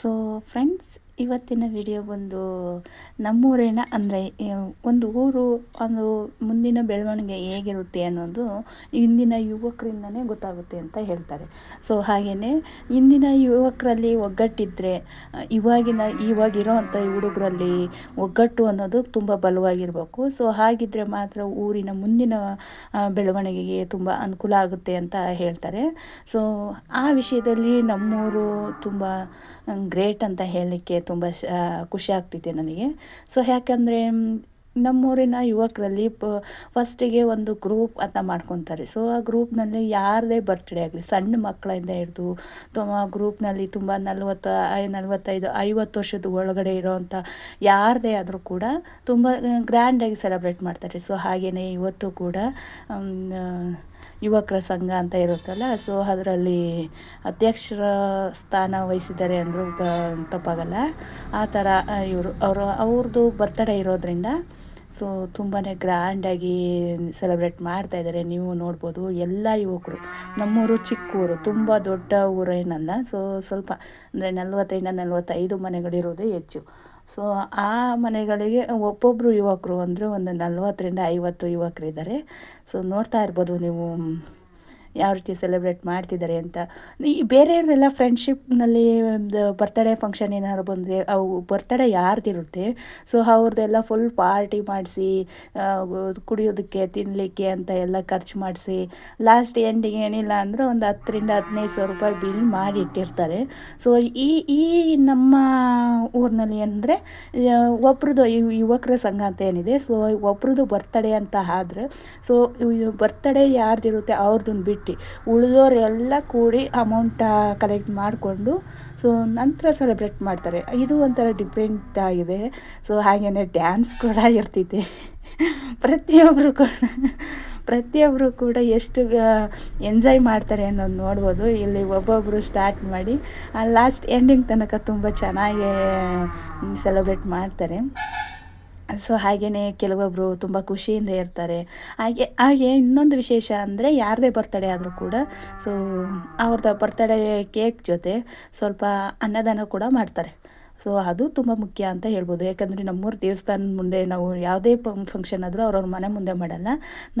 So friends ಇವತ್ತಿನ video ಬಂದು ನಮ್ಮೂರಿನ ಅಂದರೆ ಒಂದು ಊರು, ಒಂದು ಮುಂದಿನ ಬೆಳವಣಿಗೆ ಹೇಗಿರುತ್ತೆ ಅನ್ನೋದು ಇಂದಿನ ಯುವಕರಿಂದನೇ ಗೊತ್ತಾಗುತ್ತೆ ಅಂತ ಹೇಳ್ತಾರೆ. ಸೊ ಹಾಗೆಯೇ ಇಂದಿನ ಯುವಕರಲ್ಲಿ ಒಗ್ಗಟ್ಟಿದ್ದರೆ ಇವಾಗಿನ ಇವಾಗಿರೋ ಅಂಥ ಹುಡುಗರಲ್ಲಿ ಒಗ್ಗಟ್ಟು ಅನ್ನೋದು ತುಂಬ ಬಲವಾಗಿರಬೇಕು. ಸೊ ಹಾಗಿದ್ದರೆ ಮಾತ್ರ ಊರಿನ ಮುಂದಿನ ಬೆಳವಣಿಗೆಗೆ ತುಂಬ ಅನುಕೂಲ ಆಗುತ್ತೆ ಅಂತ ಹೇಳ್ತಾರೆ. ಸೊ ಆ ವಿಷಯದಲ್ಲಿ ನಮ್ಮೂರು ತುಂಬ ಗ್ರೇಟ್ ಅಂತ ಹೇಳಲಿಕ್ಕೆ ತುಂಬ ಖುಷಿ ಆಗ್ತಿದೆ ನನಗೆ. ಸೊ ಯಾಕಂದರೆ ನಮ್ಮೂರಿನ ಯುವಕರಲ್ಲಿ ಪ ಫಸ್ಟಿಗೆ ಒಂದು ಗ್ರೂಪ್ ಅಂತ ಮಾಡ್ಕೊತಾರೆ. ಸೊ ಆ ಗ್ರೂಪ್ನಲ್ಲಿ ಯಾರದೇ ಬರ್ತ್ಡೇ ಆಗಲಿ, ಸಣ್ಣ ಮಕ್ಕಳಿಂದ ಹಿಡಿದು ತುಂಬ ಗ್ರೂಪ್ನಲ್ಲಿ ತುಂಬ ನಲ್ವತ್ತು ನಲ್ವತ್ತೈದು, ಐವತ್ತು ವರ್ಷದ ಒಳಗಡೆ ಇರೋವಂಥ ಯಾರದೇ ಆದರೂ ಕೂಡ ತುಂಬ ಗ್ರ್ಯಾಂಡಾಗಿ ಸೆಲೆಬ್ರೇಟ್ ಮಾಡ್ತಾರೆ. ಸೊ ಹಾಗೆಯೇ ಇವತ್ತು ಕೂಡ ಯುವಕರ ಸಂಘ ಅಂತ ಇರುತ್ತಲ್ಲ ಸೊ ಅದರಲ್ಲಿ ಅಧ್ಯಕ್ಷರ ಸ್ಥಾನ ವಹಿಸಿದ್ದಾರೆ ಅಂದರೂ ತಪ್ಪಾಗಲ್ಲ. ಆ ಥರ ಇವರು, ಅವರು ಅವ್ರದ್ದು ಬರ್ತಡೇ ಇರೋದ್ರಿಂದ ಸೊ ತುಂಬಾ ಗ್ರ್ಯಾಂಡಾಗಿ ಸೆಲೆಬ್ರೇಟ್ ಮಾಡ್ತಾ ಇದ್ದಾರೆ ನೀವು ನೋಡ್ಬೋದು, ಎಲ್ಲ ಯುವಕರು. ನಮ್ಮೂರು ಚಿಕ್ಕ ಊರು ತುಂಬ ದೊಡ್ಡ ಊರೇನಲ್ಲ ಸೊ ಸ್ವಲ್ಪ ಅಂದರೆ ನಲ್ವತ್ತರಿಂದ ನಲ್ವತ್ತೈದು ಮನೆಗಳಿರೋದೇ ಹೆಚ್ಚು. ಸೊ ಆ ಮನೆಗಳಿಗೆ ಒಬ್ಬೊಬ್ಬರು ಯುವಕರು ಅಂದರೆ ಒಂದು ನಲವತ್ತರಿಂದ ಐವತ್ತು ಯುವಕರಿದ್ದಾರೆ. ಸೊ ನೋಡ್ತಾ ಇರ್ಬೋದು ನೀವು ಯಾವ ರೀತಿ ಸೆಲೆಬ್ರೇಟ್ ಮಾಡ್ತಿದ್ದಾರೆ ಅಂತ. ಈ ಬೇರೆಯವ್ರನ್ನೆಲ್ಲ ಫ್ರೆಂಡ್ಶಿಪ್ನಲ್ಲಿ ಒಂದು ಬರ್ತಡೇ ಫಂಕ್ಷನ್ ಏನಾದ್ರು ಬಂದರೆ, ಅವು ಬರ್ತಡೇ ಯಾರ್ದಿರುತ್ತೆ ಸೊ ಅವ್ರದ್ದೆಲ್ಲ ಫುಲ್ ಪಾರ್ಟಿ ಮಾಡಿಸಿ ಕುಡಿಯೋದಕ್ಕೆ ತಿನ್ನಲಿಕ್ಕೆ ಅಂತ ಎಲ್ಲ ಖರ್ಚು ಮಾಡಿಸಿ ಲಾಸ್ಟ್ ಎಂಡಿಗೆ ಏನಿಲ್ಲ ಅಂದರೆ ಒಂದು ಹತ್ತರಿಂದ ಹದಿನೈದು ಸಾವಿರ ರೂಪಾಯಿ ಬಿಲ್ ಮಾಡಿ ಇಟ್ಟಿರ್ತಾರೆ. ಸೊ ಈ ಈ ನಮ್ಮ ಊರಿನಲ್ಲಿ ಅಂದರೆ ಒಬ್ರದ್ದು ಯುವಕರ ಸಂಘ ಅಂತ ಏನಿದೆ ಸೊ ಒಬ್ರದ್ದು ಬರ್ತಡೇ ಅಂತ ಆದ್ರೆ ಸೊ ಬರ್ತಡೇ ಯಾರ್ದಿರುತ್ತೆ ಅವ್ರದ್ದನ್ನು ಬಿಟ್ಟು ಉಳಿದೋರೆಲ್ಲ ಕೂಡಿ ಅಮೌಂಟ ಕಲೆಕ್ಟ್ ಮಾಡಿಕೊಂಡು ಸೊ ನಂತರ ಸೆಲೆಬ್ರೇಟ್ ಮಾಡ್ತಾರೆ. ಇದು ಒಂಥರ ಡಿಪೆಂಡ್ ಆಗಿದೆ. ಸೊ ಹಾಗೆಯೇ ಡ್ಯಾನ್ಸ್ ಕೂಡ ಇರ್ತೈತೆ ಪ್ರತಿಯೊಬ್ಬರು ಕೂಡ ಪ್ರತಿಯೊಬ್ಬರು ಕೂಡ ಎಷ್ಟು ಎಂಜಾಯ್ ಮಾಡ್ತಾರೆ ಅನ್ನೋದು ನೋಡ್ಬೋದು. ಇಲ್ಲಿ ಒಬ್ಬೊಬ್ಬರು ಸ್ಟಾರ್ಟ್ ಮಾಡಿ ಲಾಸ್ಟ್ ಎಂಡಿಂಗ್ ತನಕ ತುಂಬ ಚೆನ್ನಾಗಿ ಸೆಲೆಬ್ರೇಟ್ ಮಾಡ್ತಾರೆ. ಸೊ ಹಾಗೆಯೇ ಕೆಲವೊಬ್ಬರು ತುಂಬ ಖುಷಿಯಿಂದ ಇರ್ತಾರೆ. ಹಾಗೆ ಹಾಗೆ ಇನ್ನೊಂದು ವಿಶೇಷ ಅಂದರೆ ಯಾರದೇ ಬರ್ತಡೇ ಆದರೂ ಕೂಡ ಸೊ ಅವ್ರದ್ದು ಬರ್ತಡೇ ಕೇಕ್ ಜೊತೆ ಸ್ವಲ್ಪ ಅನ್ನದಾನ ಕೂಡ ಮಾಡ್ತಾರೆ. ಸೊ ಅದು ತುಂಬ ಮುಖ್ಯ ಅಂತ ಹೇಳ್ಬೋದು. ಯಾಕಂದರೆ ನಮ್ಮೂರು ದೇವಸ್ಥಾನದ ಮುಂದೆ ನಾವು ಯಾವುದೇ ಫಂಕ್ಷನ್ ಆದರೂ ಅವ್ರವ್ರ ಮನೆ ಮುಂದೆ ಮಾಡಲ್ಲ.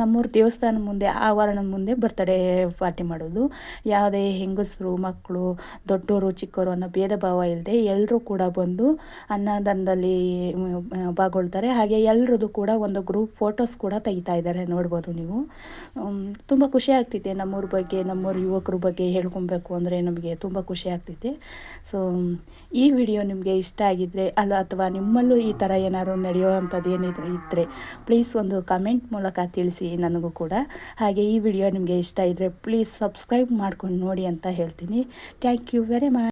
ನಮ್ಮೂರು ದೇವಸ್ಥಾನ ಮುಂದೆ, ಆವರಣದ ಮುಂದೆ ಬರ್ತಡೇ ಪಾರ್ಟಿ ಮಾಡೋದು. ಯಾವುದೇ ಹೆಂಗಸರು ಮಕ್ಕಳು ದೊಡ್ಡವರು ಚಿಕ್ಕವರು ಅನ್ನೋ ಭೇದ ಭಾವ ಇಲ್ಲದೆ ಎಲ್ಲರೂ ಕೂಡ ಬಂದು ಅನ್ನದಾನದಲ್ಲಿ ಭಾಗವಳ್ತಾರೆ. ಹಾಗೆ ಎಲ್ಲರದ್ದು ಕೂಡ ಒಂದು ಗ್ರೂಪ್ ಫೋಟೋಸ್ ಕೂಡ ತೆಗಿತಾ ಇದ್ದಾರೆ ನೋಡ್ಬೋದು ನೀವು. ತುಂಬ ಖುಷಿ ಆಗ್ತಿದೆ ನಮ್ಮೂರ ಬಗ್ಗೆ, ನಮ್ಮೂರು ಯುವಕರ ಬಗ್ಗೆ ಹೇಳ್ಕೊಬೇಕು ಅಂದರೆ ನಮಗೆ ತುಂಬ ಖುಷಿ ಆಗ್ತಿದೆ. ಸೊ ಈ ವಿಡಿಯೋ ನಿಮಗೆ ಇಷ್ಟ ಆಗಿದ್ದರೆ ಅಲ್ಲ ಅಥವಾ ನಿಮ್ಮಲ್ಲೂ ಈ ಥರ ಏನಾದ್ರು ನಡೆಯೋ ಅಂಥದ್ದು ಏನಿದ್ರೆ ಇದ್ದರೆ ಪ್ಲೀಸ್ ಒಂದು ಕಮೆಂಟ್ ಮೂಲಕ ತಿಳಿಸಿ ನನಗೂ ಕೂಡ. ಹಾಗೆ ಈ ವಿಡಿಯೋ ನಿಮಗೆ ಇಷ್ಟ ಇದ್ದರೆ ಪ್ಲೀಸ್ ಸಬ್ಸ್ಕ್ರೈಬ್ ಮಾಡ್ಕೊಂಡು ನೋಡಿ ಅಂತ ಹೇಳ್ತೀನಿ. Thank you very much